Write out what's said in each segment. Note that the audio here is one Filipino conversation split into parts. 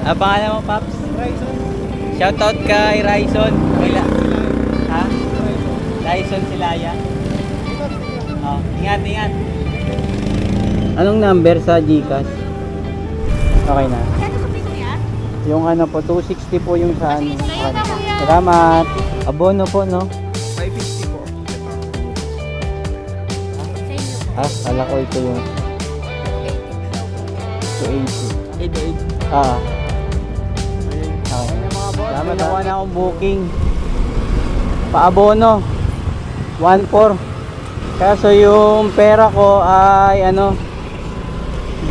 Ah, pangalan mo, Paps? Shoutout kay Ryson. Wala. Ha? Ryson Silaya. Oh, ingat, ingat. Anong number sa Gcash? Okay na. Yung ano po, 260 po yung sa ano. Salamat. Abono po, no? 550 po. Ah, kala ko ito yung 280. 88. Ah. Salamat ako na akong booking. Paabono. 1.4. Kaso yung pera ko ay ano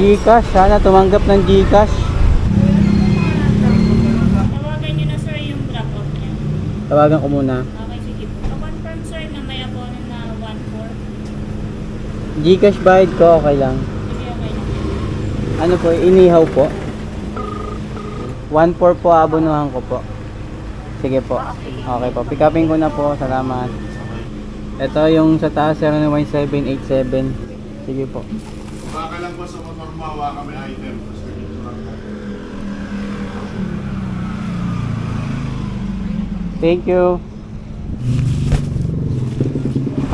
Gcash. Sana tumanggap ng Gcash. Tawagan niyo na sir yung drop-off niya. Tawagan ko muna. Okay, sige po. Pa-confirm sir na may abono na 1-4. Gcash bayad ko, okay lang. Sige, okay na. Ano po, inihaw po. 1.4 po abonuhan ko po. Sige po. Okay po. Pick upin ko na po. Salamat. Ito yung sa taas 01787. Sige po. Baka lang po sa motor mo, hawakan kami item. Thank you.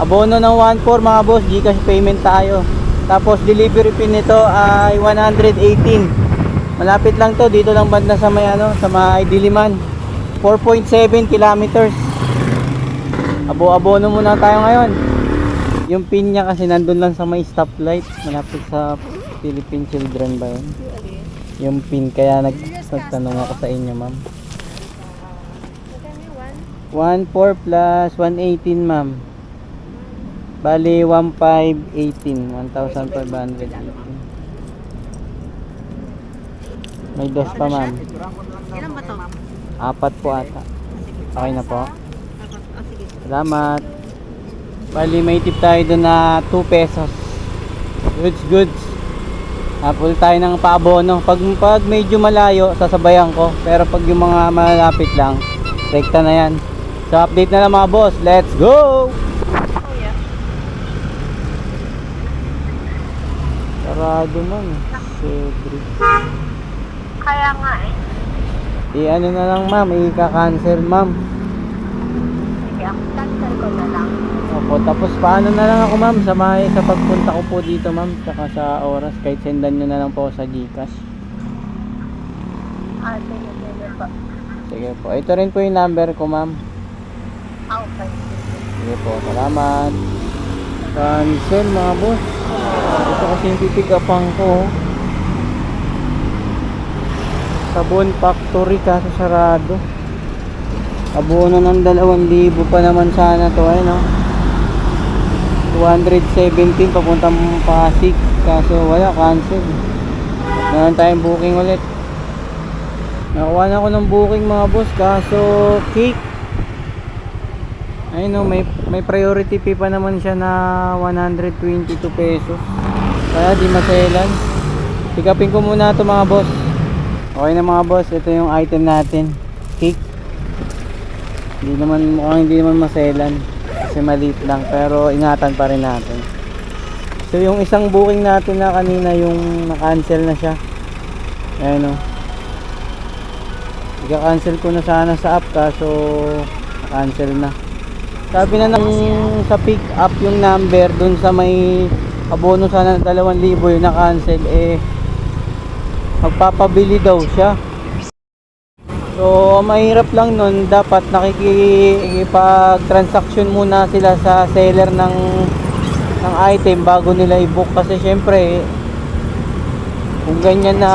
Abono ng 1.4 mga boss, Gcash payment tayo. Tapos delivery fee nito ay 118. Malapit lang to, dito lang banda sa may ano, sa may Diliman. 4.7 kilometers. Abo-abono muna tayo ngayon. Yung pin niya kasi nandun lang sa may stoplight, malapit sa Philippine Children ba yun? Yung pin, kaya nag nagtanong ako sa inyo ma'am. 1.4 plus 118 ma'am. Bali 1,518. 1,518. May dos pa ma'am. Ilan ba to? Apat po ata. Okay na po. Oh, sige. Salamat. Bali may tip tayo doon na 2 pesos. Goods, goods. Apple tayo ng paabono. Pag, pag medyo malayo, sasabayan ko. Pero pag yung mga malapit lang, rekta na yan. So update na lang mga boss. Let's go! Sarado man. Cedric. Kaya nga eh. I-ano na lang ma'am, i-cancel ma'am. Sige, ako cancel ko na lang. Opo, tapos paano na lang ako ma'am sa may sa pagpunta ko po dito ma'am, tsaka sa oras, kahit sendan nyo na lang po sa Gcash. Ah, sige, sige po. Sige po, ito rin po yung number ko ma'am. Ah, okay. Sige po, salamat. Cancel mga boss. Ito kasi yung pipick upan ko. Sabon factory kaso sarado. Abono ng 2,000 pa naman sana to ay no. 217 papuntang Pasig kaso wala cancel. Meron tayong booking ulit. Nakuha na ako ng booking mga boss kaso cake Ayun no, may, may priority fee pa naman siya na 122 pesos. Kaya di maselan. Pick ko muna ito mga boss. Okay na mga boss, ito yung item natin. Cake. Hindi naman, mukhang hindi naman maselan. Kasi maliit lang, pero ingatan pa rin natin. So yung isang booking natin na kanina, yung na-cancel na siya. Ayun no. Ika-cancel ko na sana sa app kaso na-cancel na. Sabi na ng sa pick up yung number dun sa may abono sana ng 2,000 yung na-cancel eh magpapabili daw siya. So mahirap lang nun dapat nakikipag-transaction muna sila sa seller ng ng item bago nila i-book. Kasi syempre kung ganyan na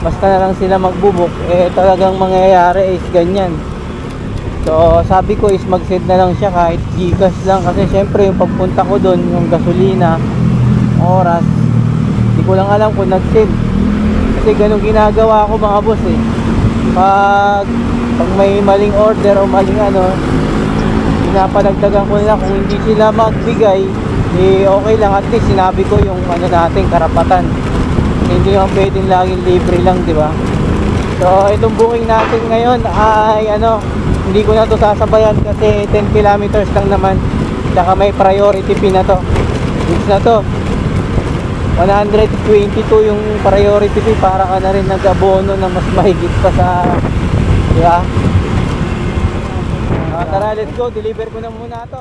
basta na lang sila magbubuk eh talagang mangyayari is ganyan. So sabi ko is mag-send na lang siya kahit Gcash lang. Kasi syempre yung pagpunta ko doon yung gasolina, oras, ko lang alam kung nag-send. Kasi ganun ginagawa ko mga boss eh. Pag, pag may maling order o maling ano, pinapanagdagan ko nila kung hindi sila magbigay, eh okay lang at least sinabi ko yung ano natin karapatan. Hindi naman pwedeng laging libre lang, di ba? So, itong booking natin ngayon ay ano, hindi ko na to sasabayan kasi 10 kilometers lang naman. Tsaka may priority fee na to. Goods na to. 122 yung priority fee para ka na rin nag-abono na mas mahigit pa sa di ba? Ah, tara, let's go. Deliver ko na muna to.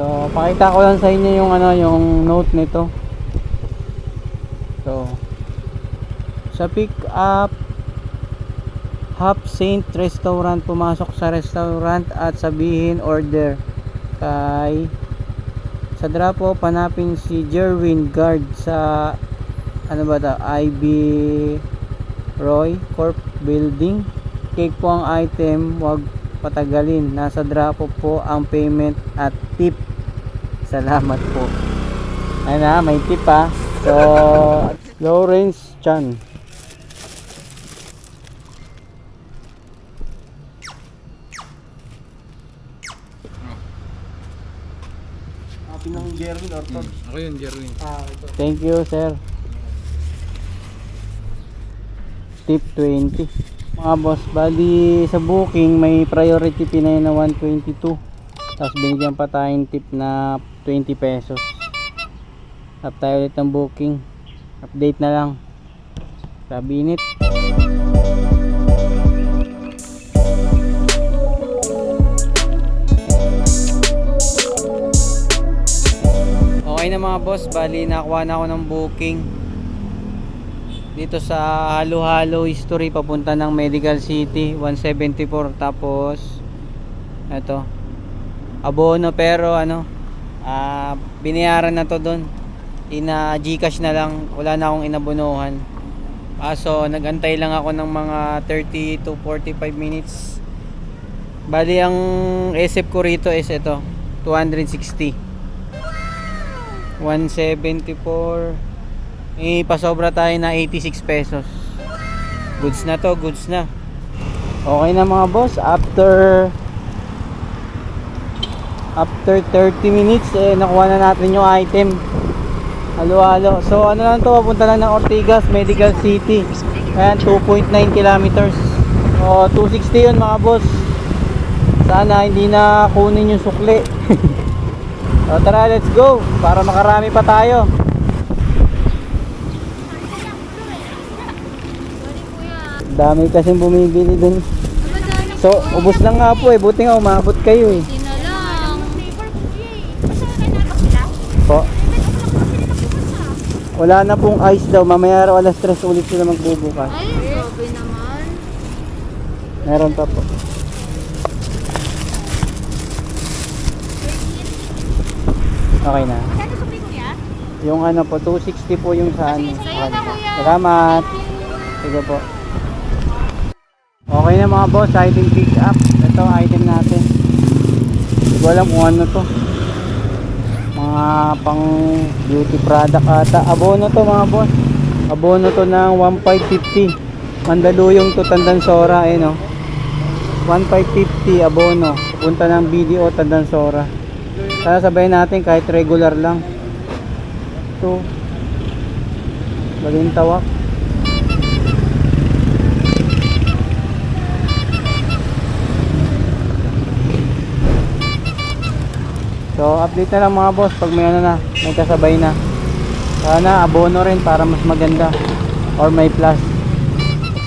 So, pakita ko lang sa inyo yung ano, yung note nito. So, sa pick up Half Saint Restaurant pumasok sa restaurant at sabihin order kay sa drop off hanapin si Jerwin Guard sa ano ba ta IB Roy Corp Building. Cake po ang item wag patagalin. Nasa drop off po ang payment at tip. Salamat po. Na may tip ha so Lawrence Chan Pinang Jerwin or Todd. Ako yun, Jerwin. Ah, ito. Thank you, sir. Tip 20. Mga boss, bali sa booking may priority yun na 122. Tapos binigyan pa tayong tip na 20 pesos. Tap tayo ulit ng booking. Update na lang. Sabi init. Okay na mga boss, bali nakuha na ako ng booking dito sa Halo Halo History papunta ng Medical City 174 tapos eto abono pero ano ah binayaran na to doon ina Gcash na lang wala na akong inabonohan kaso nagantay lang ako ng mga 30 to 45 minutes. Bali ang SF ko rito is ito 260 174 eh pasobra tayo na 86 pesos. Goods na to goods na. Okay na mga boss after after 30 minutes eh nakuha na natin yung item. Halo halo so ano lang to papunta lang ng Ortigas Medical City. Ayan 2.9 kilometers. O 260 yun mga boss. Sana hindi na kunin yung sukli So tara, let's go para makarami pa tayo. Dami kasing bumibili dun. So, ubos lang nga po eh. Buti nga umabot kayo eh. Po. Wala na pong ice daw. Mamaya raw alas 3 ulit sila magbubukas. Ay, grabe naman. Meron pa po. Okay na. Yung ano po, 260 po yung sa ano. Salamat. Sige po. Okay na mga boss, item pick up. Ito item natin. Hindi ko alam kung ano to. Mga pang beauty product ata. Abono to mga boss. Abono to ng 1550. Mandaluyong to Tandansora eh no. 1550 abono. Punta ng BDO Tandansora. Sana sabayin natin kahit regular lang. Ito. Balintawak. So, update na lang mga boss pag may ano na, may kasabay na. Sana abono rin para mas maganda or may plus.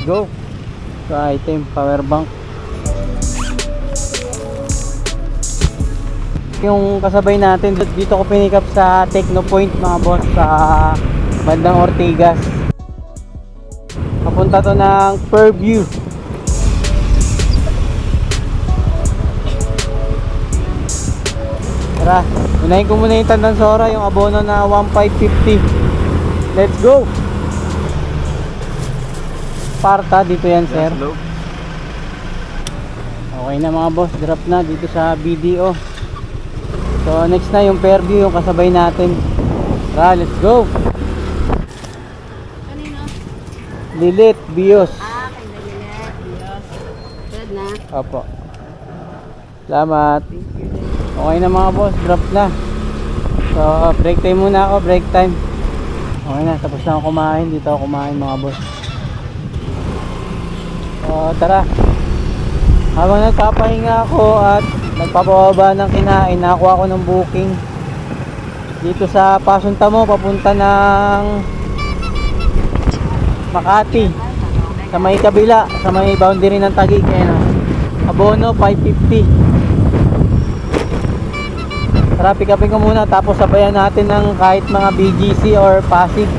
Go. So, item, power bank. Yung kasabay natin, dito ko pinikap sa Techno Point mga boss sa bandang Ortigas. Papunta to ng Purview. Tara, unahin ko muna yung Tandansora, yung abono na 1,550. Let's go! Parta, dito yan sir. Okay na mga boss, drop na dito sa BDO. So next na yung Fairview, yung kasabay natin. Tara, let's go! Kanina? Lilit, Bios. Ah, kay Daniel. Diyos. Good na. Opo. Salamat. Okay na mga boss, drop na. So, break time muna ako, break time. Okay na, tapos na ako kumain. Dito ako kumain mga boss. So, tara. Habang nagpapahinga ako at nagpapababa ng kinain, nakakuha ako ng booking dito sa Pasunta mo, papunta ng Makati. Sa may kabila, sa may boundary ng Taguig. Ayan o. Abono, 550. Tara, pick upin ko muna. Tapos sabayan natin ng kahit mga BGC or Pasig.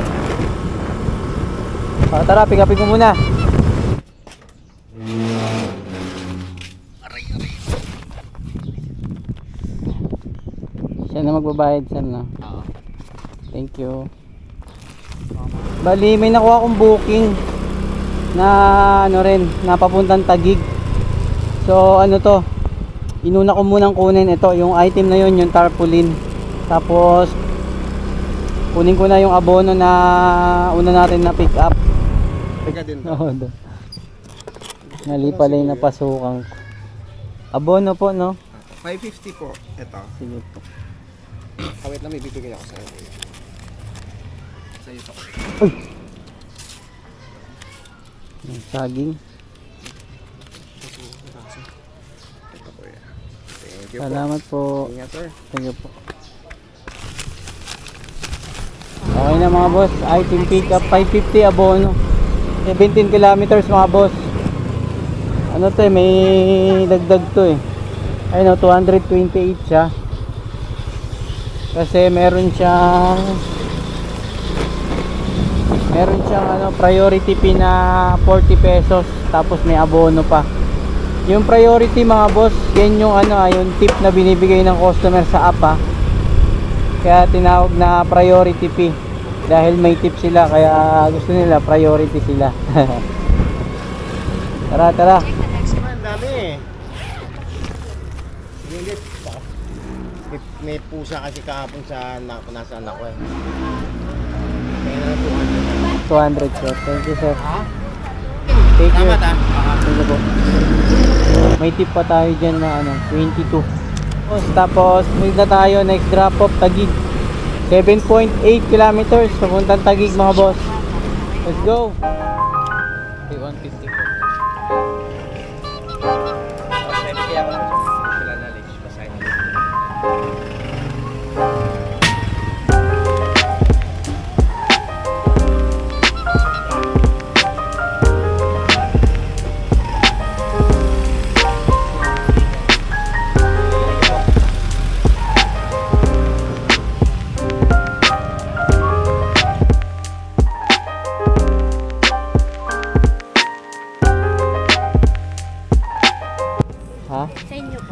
O, tara, pick upin ko muna. Siya na magbabayad sir no? Thank you. Bali, may nakuha akong booking na ano rin, na papuntang Tagig. So, ano to? Inuna ko munang kunin ito, yung item na yun, yung tarpaulin. Tapos, kunin ko na yung abono na una natin na pick up. Teka din. Oo, do. Nalipalay na pasukan ko. Abono po, no? 550 po. Ito. Sige po. Ah, wait lang, may bibigay ako sa'yo. Sa'yo to. Yung saging. Ito kuya. Thank you po. Salamat po. Ingat sir. Thank you po. Okay na mga boss. Item pick up 550 abono. 17 kilometers mga boss. Ano to eh, may dagdag to eh. Ayun o, 228 siya. Kasi meron siyang meron siyang ano, priority fee na 40 pesos tapos may abono pa. Yung priority mga boss, yan yung ano, ah, yung tip na binibigay ng customer sa app ah. Kaya tinawag na priority fee. Dahil may tip sila, kaya gusto nila priority sila. tara, tara. Ang dami eh. Sige ulit. Baka- May, pusa kasi kahapon sa anak, nasa anak ko eh. Kaya na lang 200. 200 sir. Thank you sir. Thank you. Thank you po. May tip pa tayo dyan na ano, 22. Tapos, tapos na tayo next drop off Tagig. 7.8 kilometers papuntang Tagig mga boss. Let's go.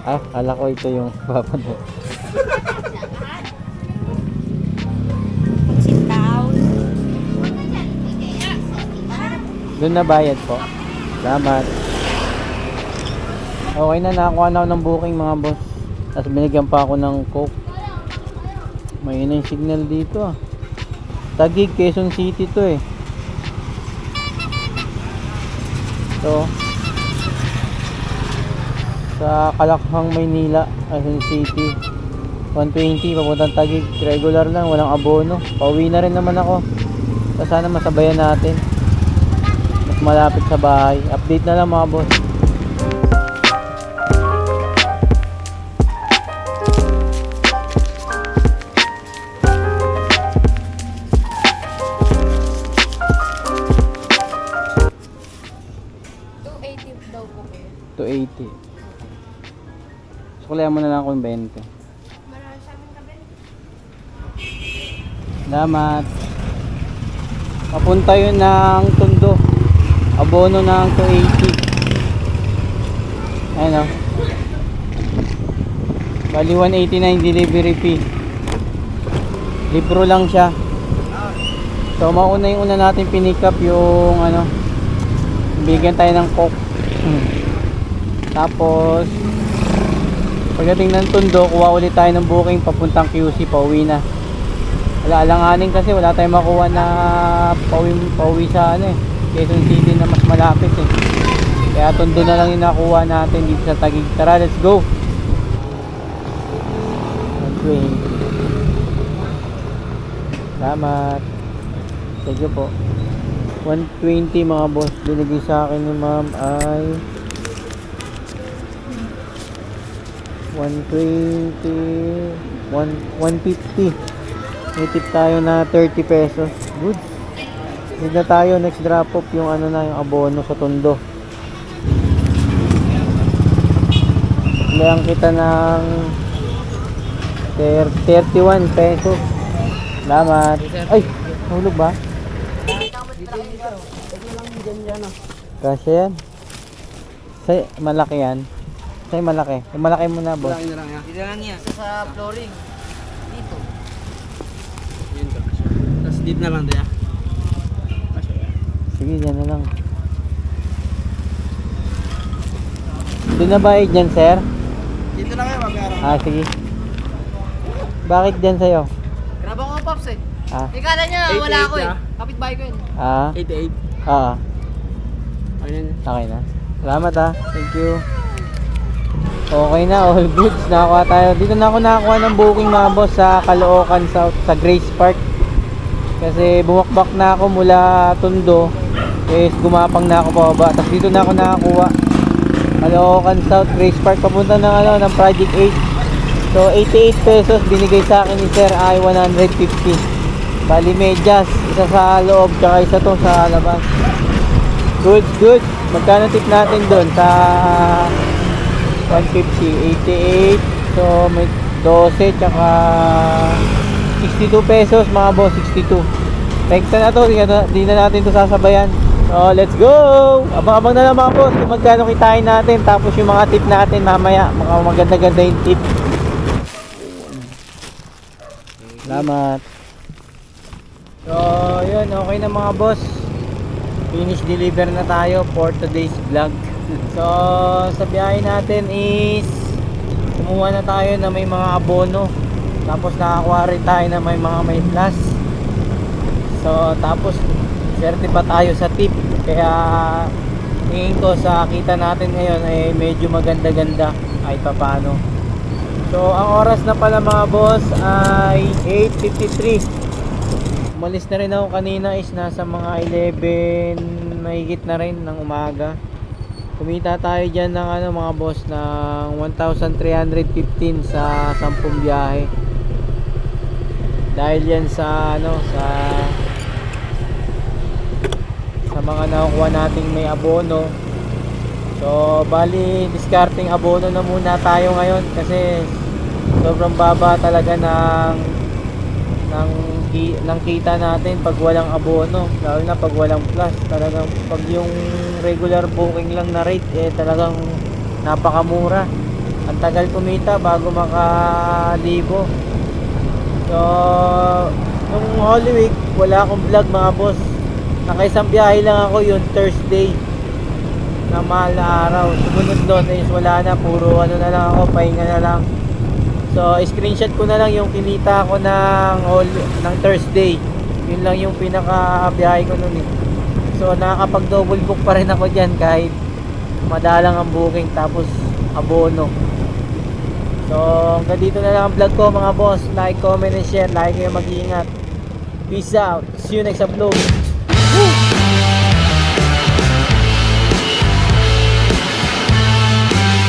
Ah, ala ko ito yung papanood. Doon na bayad po. Salamat. Okay na, nakakuha na ako ng booking mga boss. Tapos binigyan pa ako ng coke. May yung signal dito ah. Tagig, Quezon City to eh. So, sa Kalakhang, Maynila, Quezon City. 120, papuntang Tagig. Regular lang, walang abono. Pauwi na rin naman ako. So, sana masabayan natin mas malapit sa bahay. Update na lang mga boss. Sukulayan mo na lang ako yung 20. Marami sa amin kabe. Salamat. Papunta yun ng Tondo. Abono ng 280. Ayun o. Bali 189 delivery fee. Libro lang siya. So mauna yung una natin pinick up yung ano. Bigyan tayo ng coke. Tapos pagdating ng Tondo, kuha ulit tayo ng booking papuntang QC, pauwi na. Wala alanganin kasi wala tayong makuha na pauwi, pauwi sa ano eh. Quezon City na mas malapit eh. Kaya Tondo na lang yung nakuha natin dito sa Taguig. Tara, let's go! 120. Salamat. Thank you po. 120 mga boss. Binigay sa akin ni ma'am ay 120 1, 150 may tip tayo na 30 pesos good Hindi na tayo next drop off yung ano na yung abono sa Tondo. Layan kita ng thir- 31 pesos. Salamat. Ay, hulog ba? Kasya yan. Say, malaki yan. Say, malaki. Yung malaki mo na, boss. Dito lang yan. Sa flooring. Dito. Yun to. Tapos dito na lang tayo. Sige, yan na lang. Doon na ba dyan, sir? Dito lang yan, magkara. Ah, sige. Bakit dyan sa'yo? Grab ako, Pops eh. Ah, Ikala niya, Eight, wala eight, ako eh. ah. Kapit-bahay ko yun. ah, 88. ah. Ayun yan. Okay na. Salamat ah. Thank you. Okay na, all goods. Nakakuha tayo. Dito na ako nakakuha ng booking mga boss sa Caloocan South, sa Grace Park. Kasi bumakbak na ako mula Tondo. Is gumapang na ako pababa. Tapos dito na ako nakakuha. Caloocan South, Grace Park. Papunta ng ano, ng Project 8. So, 88 pesos binigay sa akin ni Sir ay 150. Bali medyas. Isa sa loob, tsaka isa to sa labas. Good, good. Magkano tip natin doon sa 150, 88. So may 12 tsaka 62 pesos mga boss, 62. Thanks na to, di na, na natin to sasabayan. So let's go! Abang-abang na lang mga boss kung magkano kitain natin tapos yung mga tip natin mamaya, mga maganda-ganda yung tip. Salamat. So, yun, okay na mga boss finish deliver na tayo for today's vlog so sa biyahe natin is kumuha na tayo na may mga abono. Tapos nakakuha rin tayo na may mga may plus. So tapos swerte pa tayo sa tip. Kaya tingin ko sa kita natin ngayon ay medyo maganda ganda ay papano so ang oras na pala mga boss ay 8.53 Umalis na rin ako kanina is nasa mga 11 mahigit na rin ng umaga. Kumita tayo dyan ng ano mga boss ng 1,315 sa 10 biyahe. Dahil yan sa ano sa sa mga nakukuha nating may abono. So bali discarding abono na muna tayo ngayon kasi sobrang baba talaga ng ng ki- ng kita natin pag walang abono lalo na pag walang plus. Talagang pag yung regular booking lang na rate eh talagang napakamura. Ang tagal kumita bago makalibo. So nung Holy Week wala akong vlog mga boss. Nakaisang biyahe lang ako yun Thursday. Na mahal na araw. Sumunod doon is wala na puro ano na lang ako pahinga na lang So, screenshot ko na lang yung kinita ko ng, ng Thursday. Yun lang yung pinaka biyahe ko nun eh. So, nakakapag double book pa rin ako dyan kahit madalang ang booking tapos abono. So, hanggang dito na lang ang vlog ko mga boss. Like, comment, and share. Like kayo mag-iingat. Peace out. See you next upload.